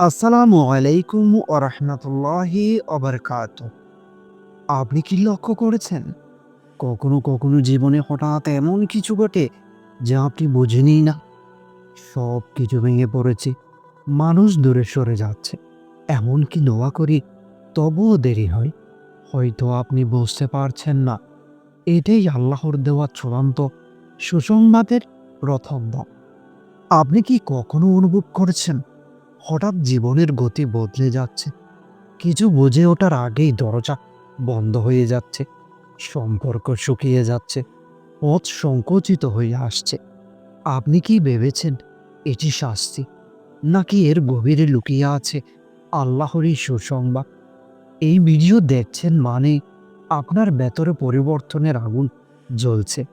আসসালামু আলাইকুম ও রহমতুল্লাহি অবরকাত আপনি কি লক্ষ্য করেছেন? কখনো কখনো জীবনে হঠাৎ এমন কিছু ঘটে যা আপনি বোঝেনই না। সব কিছু ভেঙে পড়েছে, মানুষ দূরে সরে যাচ্ছে। এমনকি দোয়া করি, তবুও দেরি হয়। হয়তো আপনি বুঝতে পারছেন না। এটাই আল্লাহর দেওয়া চূড়ান্ত সুসংবাদের প্রথম আপনি কি কখনো অনুভব করেছেন হঠাৎ জীবনের গতি বদলে যাচ্ছে। কিছু বুঝে ওঠার আগেই দরজা বন্ধ হয়ে যাচ্ছে। সম্পর্ক শুকিয়ে যাচ্ছে। পথ সংকুচিত হয়ে আসছে। আপনি কি ভেবেছেন এটি শাস্তি? নাকি এর গভীরে লুকিয়ে আছে আল্লাহরই সুসংবাদ? এই ভিডিও দেখছেন মানে আপনার ভেতরে পরিবর্তনের আগুন জ্বলছে।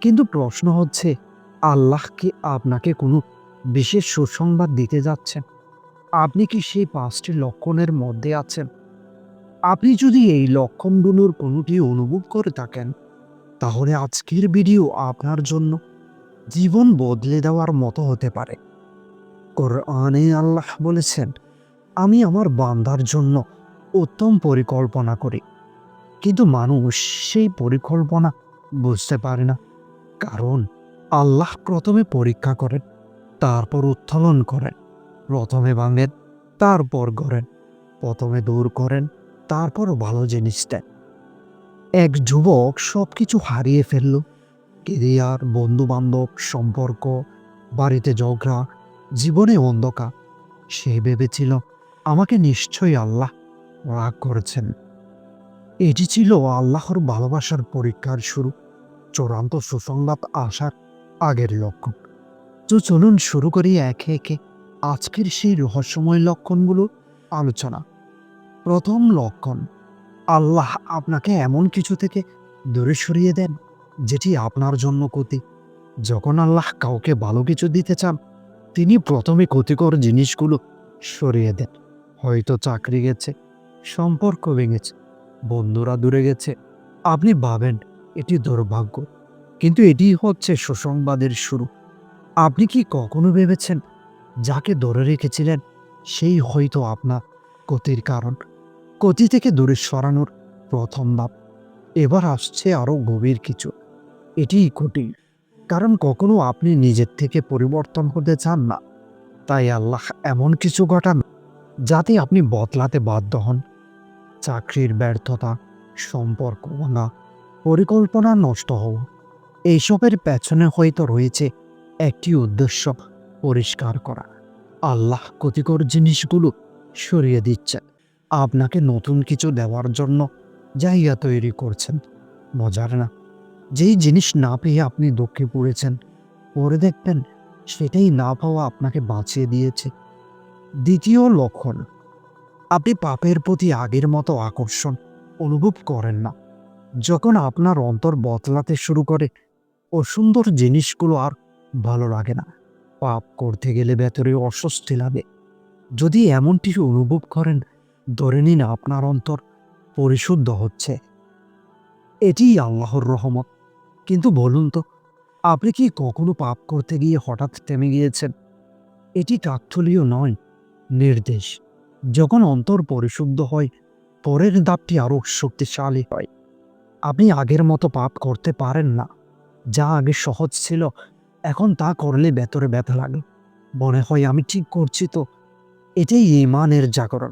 কিন্তু প্রশ্ন হচ্ছে, আল্লাহ কি আপনাকে কোনো বিশেষ সুসংবাদ দিতে যাচ্ছেন? আপনি কি সেই পাঁচটি লক্ষণের মধ্যে আছেন? আপনি যদি এই লক্ষণগুলোর কোনোটি অনুভব করে থাকেন, তাহলে আজকের ভিডিও আপনার জন্য জীবন বদলে দেওয়ার মতো হতে পারে। কোরআনে আল্লাহ বলেছেন, আমি আমার বান্দার জন্য উত্তম পরিকল্পনা করি। কিন্তু মানুষ সেই পরিকল্পনা বুঝতে পারে না, কারণ আল্লাহ প্রথমে পরীক্ষা করেন, তারপর উত্তোলন করেন। প্রথমে ভাঙেন, তারপর গড়েন। প্রথমে দূর করেন তারপর ভালো জিনিস দেন। এক যুবক সব কিছু হারিয়ে ফেলল। কেরিয়ার বন্ধু বান্ধব সম্পর্ক, বাড়িতে ঝগড়া, জীবনে অন্ধকার। সে ভেবেছিল, আমাকে নিশ্চয়ই আল্লাহ রাগ করেছেন। এটি ছিল আল্লাহর ভালোবাসার পরীক্ষার শুরু, চূড়ান্ত সুসংবাদ আসার আগের লক্ষণ তো চলুন শুরু করি একে একে। আজকের সেই রহস্যময় লক্ষণগুলো আলোচনা। প্রথম লক্ষণ, আল্লাহ আপনাকে এমন কিছু থেকে দূরে সরিয়ে দেন, যেটি আপনার জন্য ক্ষতি। যখন আল্লাহ কাউকে ভালো কিছু দিতে চান, তিনি প্রথমে ক্ষতিকর জিনিসগুলো সরিয়ে দেন। হয়তো চাকরি গেছে, সম্পর্ক ভেঙেছে, বন্ধুরা দূরে গেছে। আপনি ভাবেন, এটি দুর্ভাগ্য, কিন্তু এটি হচ্ছে সুসংবাদের শুরু। আপনি কি কখনো ভেবেছেন যাকে ধরে রেখেছিলেন, সেই হয়তো আপনার ক্ষতির কারণ। ক্ষতি থেকে দূরে সরানোর প্রথম ধাপ। এবার আসছে আরও গভীর কিছু। এটিই কঠিন কারণ কখনো আপনি নিজের থেকে পরিবর্তন হতে চান না। তাই আল্লাহ এমন কিছু ঘটান যাতে আপনি বদলাতে বাধ্য হন। চাকরির ব্যর্থতা, সম্পর্ক ভাঙা, পরিকল্পনা নষ্ট হওয়া, এইসবের পেছনে হয়তো রয়েছে একটি উদ্দেশ্য। পরিষ্কার করা। আল্লাহ ক্ষতিকর জিনিসগুলো সরিয়ে দিচ্ছে। আপনাকে নতুন কিছু দেওয়ার জন্য জায়গা তৈরি করছেন। মজার না। যেই জিনিস না পেয়ে আপনি দুঃখে পড়েছেন পরে দেখবেন সেটাই না পাওয়া আপনাকে বাঁচিয়ে দিয়েছে। দ্বিতীয় লক্ষণ, আপনি পাপের প্রতি আগের মতো আকর্ষণ অনুভব করেন না। যখন আপনার অন্তর বদলাতে শুরু করে, অসুন্দর জিনিসগুলো আর ভালো লাগে না। পাপ করতে গেলে ভেতরে অস্বস্তি লাগে। যদি এমনটি অনুভব করেন, ধরে নিন আপনার অন্তর পরিশুদ্ধ হচ্ছে। এটিই আল্লাহর রহমত। কিন্তু বলুন তো, আপনি কি কখনো পাপ করতে গিয়ে হঠাৎ থেমে গিয়েছেন? এটি কাকথলীয় নয়, নির্দেশ। যখন অন্তর পরিশুদ্ধ হয়, পরের দাপটি আরও শক্তিশালী হয়। আপনি আগের মতো পাপ করতে পারেন না। যা আগে সহজ ছিল এখন তা করলে ভেতরে ব্যথা লাগে। মনে হয় আমি ঠিক করছি তো। এটাই ইমানের জাগরণ।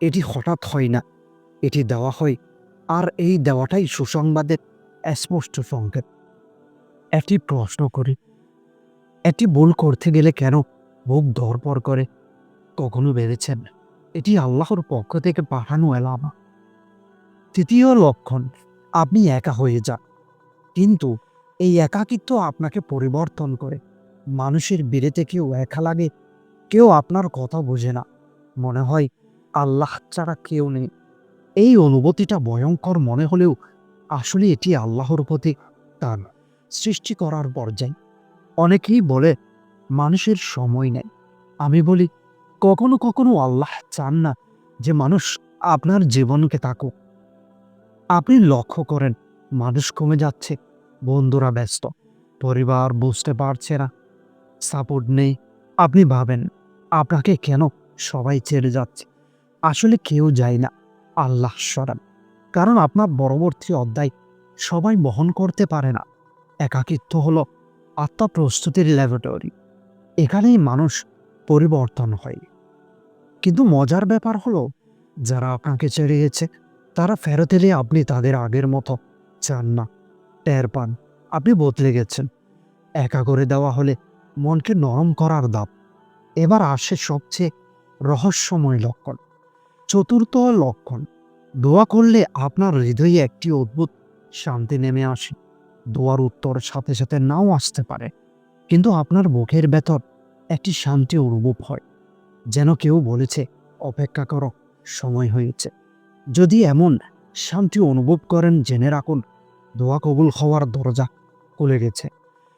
এটি হঠাৎ হয় না। এটি দেওয়া হয়। আর এই দেওয়াটাই সুসংবাদের স্পষ্ট সংকেত। একটি প্রশ্ন করি। একটি ভুল করতে গেলে কেন বুক ধরপর করে? কখনো ভেবেছেন? এটি আল্লাহর পক্ষ থেকে পাঠানো এলামা। তৃতীয় লক্ষণ, আপনি একা হয়ে যান। কিন্তু এই একাকিত্ব আপনাকে পরিবর্তন করে। মানুষের বিরেতে কেউ একা লাগে, কেউ আপনার কথা বোঝে না। মনে হয় আল্লাহ ছাড়া কেউ নেই। এই অনুভূতিটা ভয়ঙ্কর মনে হলেও আসলে এটি আল্লাহর প্রতি তার সৃষ্টি করার পর্যায়। অনেকেই বলে, মানুষের সময় নেই। আমি বলি, কখনো কখনো আল্লাহ চান না যে মানুষ আপনার জীবনকে থাকুক আপনি লক্ষ্য করেন, মানুষ কমে যাচ্ছে বন্ধুরা ব্যস্ত। পরিবার বুঝতে পারছে না। সাপোর্ট নেই। আপনি ভাবেন, আপনাকে কেন সবাই ছেড়ে যাচ্ছে? আসলে কেউ যায় না। আল্লাহ সরান। কারণ আপনার পরবর্তী অধ্যায় সবাই বহন করতে পারে না। একাকিত্ব হলো আত্মা প্রস্তুতির ল্যাবরেটরি। এখানেই মানুষ পরিবর্তন হয়। কিন্তু মজার ব্যাপার হলো, যারা আপনাকে ছেড়ে গেছে, তারা ফেরত এলে আপনি তাদের আগের মতো চান না। টের পান, আপনি বদলে গেছেন। একা করে দেওয়া হলে মনকে নরম করার দাব এবার আসে সবচেয়ে রহস্যময় লক্ষণ। চতুর্থ লক্ষণ, দোয়া করলে আপনার হৃদয়ে একটি অদ্ভুত শান্তি নেমে আসে। দোয়ার উত্তর সাথে সাথে নাও আসতে পারে। কিন্তু আপনার মুখের ভেতর একটি শান্তি অনুভব হয়। যেন কেউ বলেছে, অপেক্ষা করো, সময় হয়েছে। যদি এমন শান্তি অনুভব করেন, জেনে রাখুন দোয়া কবুল হওয়ার দরজা খুলে গেছে।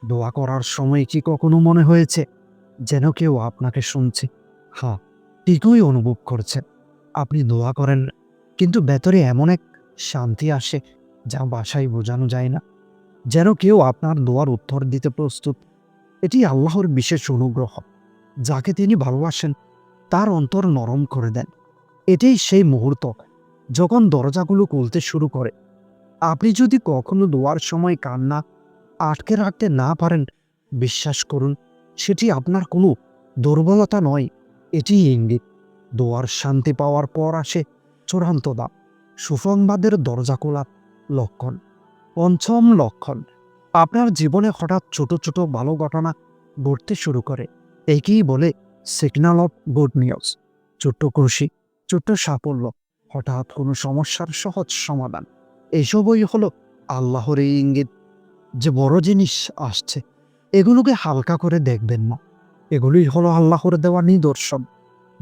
দোয়া করার সময় কি কখনো মনে হয়েছে যেন কেউ আপনাকে শুনছে? হ্যাঁ ঠিকই অনুভব করছে। আপনি দোয়া করেন, কিন্তু ভেতরে এমন এক শান্তি আসে যা বাসায় বোঝানো যায় না। যেন কেউ আপনার দোয়ার উত্তর দিতে প্রস্তুত। এটি আল্লাহর বিশেষ অনুগ্রহ, যাকে তিনি ভালোবাসেন, তার অন্তর নরম করে দেন। এটাই সেই মুহূর্ত যখন দরজাগুলো খুলতে শুরু করে। আপনি যদি কখনো দোয়ার সময় কান্না আটকে রাখতে না পারেন, বিশ্বাস করুন, সেটি আপনার কোনো দুর্বলতা নয়। এটি ইঙ্গিত। দোয়ার শান্তি পাওয়ার পর আসে চূড়ান্ত দাম সুসংবাদের দরজা খোলার লক্ষণ। পঞ্চম লক্ষণ। আপনার জীবনে হঠাৎ ছোট ছোট ভালো ঘটনা ঘটতে শুরু করে। একেই বলে সিগন্যাল অফ গুড নিউজ ছোট্ট খুশি, ছোট্ট সাফল্য। হঠাৎ কোনো সমস্যার সহজ সমাধান। এসবই হলো আল্লাহর এই ইঙ্গিত যে বড় জিনিস আসছে, এগুলোকে হালকা করে দেখবেন না। এগুলোই হলো আল্লাহর দেওয়া নিদর্শন।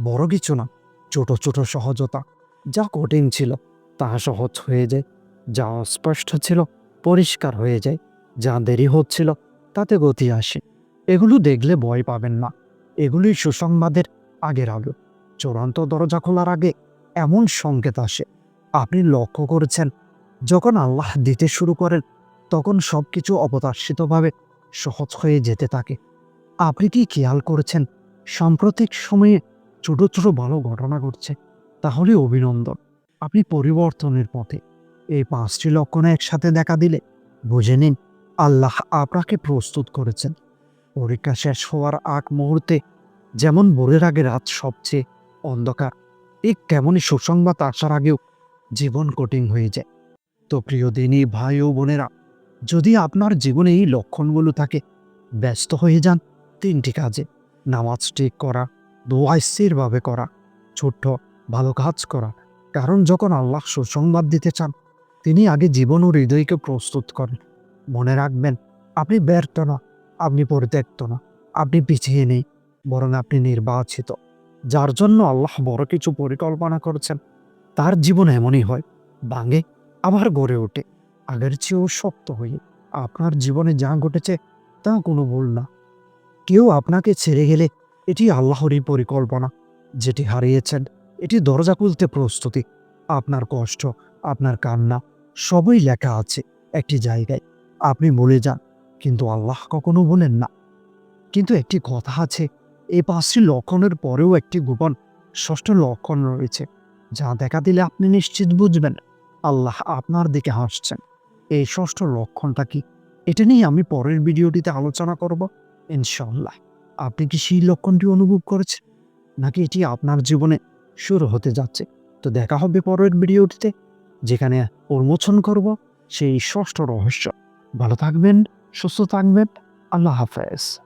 বড় কিছু না, ছোট ছোট সহজতা। যা কঠিন ছিল, তা সহজ হয়ে যায়। যা অস্পষ্ট ছিল, পরিষ্কার হয়ে যায়। যা দেরি হচ্ছিল, তাতে গতি আসে। এগুলো দেখলে ভয় পাবেন না। এগুলোই সুসংবাদের আগের আলো। চূড়ান্ত দরজা খোলার আগে এমন সংকেত আসে। আপনি লক্ষ্য করেছেন যখন আল্লাহ দিতে শুরু করেন, তখন সব কিছু অপতার্শিতভাবে সহজ হয়ে যেতে থাকে। আপনি কি খেয়াল করেছেন, সাম্প্রতিক সময়ে ছোট ছোট ভালো ঘটনা ঘটছে, তাহলে অভিনন্দন। আপনি পরিবর্তনের পথে এই পাঁচটি লক্ষণ একসাথে দেখা দিলে, বুঝে নিন, আল্লাহ আপনাকে প্রস্তুত করেছেন। পরীক্ষা শেষ হওয়ার আগ মুহূর্তে যেমন ভোরের আগে রাত সবচেয়ে অন্ধকার, ঠিক তেমনই সুসংবাদ আসার আগেও জীবন কঠিন হয়ে যায়। তো প্রিয় দিনী, ভাই ও বোনেরা, যদি আপনার জীবনে এই লক্ষণগুলো থাকে, ব্যস্ত হয়ে যান তিনটি কাজে। নামাজ ঠিক করা, দোয়া স্থিরভাবে করা, ছোট্ট, ভালো কাজ করা। কারণ যখন আল্লাহ সুসংবাদ দিতে চান, তিনি আগে জীবন ও হৃদয়কে প্রস্তুত করেন। মনে রাখবেন, আপনি ব্যর্থ না, আপনি পরিত্যক্ত না, আপনি পিছিয়ে নেই, বরং আপনি নির্বাচিত। যার জন্য আল্লাহ বড় কিছু পরিকল্পনা করেছেন, তার জীবন এমনই হয়, ভাঙে আবার গড়ে ওঠে। আগের চেয়েও শক্ত হয়ে আপনার জীবনে যা ঘটেছে তা কোনো ভুল না। কেউ আপনাকে ছেড়ে গেলে এটি আল্লাহরই পরিকল্পনা। যেটি হারিয়েছেন, এটি দরজা খুলতে প্রস্তুতি। আপনার কষ্ট, আপনার কান্না, সবই লেখা আছে একটি জায়গায়। আপনি বলে যান, কিন্তু আল্লাহ কখনো বলেন না। কিন্তু একটি কথা আছে এই পাঁচটি লক্ষণের পরেও একটি গোপন, ষষ্ঠ লক্ষণ রয়েছে, যা দেখা দিলে আপনি নিশ্চিত বুঝবেন। আল্লাহ আপনার দিকে হাসছেন। এই ষষ্ঠ লক্ষণটা কি? এটা নিয়ে আমি পরের ভিডিওটিতে আলোচনা করব ইনশাল্লাহ আপনি কি সেই লক্ষণটি অনুভব করেছেন? নাকি এটি আপনার জীবনে শুরু হতে যাচ্ছে? তো দেখা হবে পরের ভিডিওটিতে, যেখানে উন্মোচন করব সেই ষষ্ঠ রহস্য। ভালো থাকবেন, সুস্থ থাকবেন, আল্লাহ হাফেজ।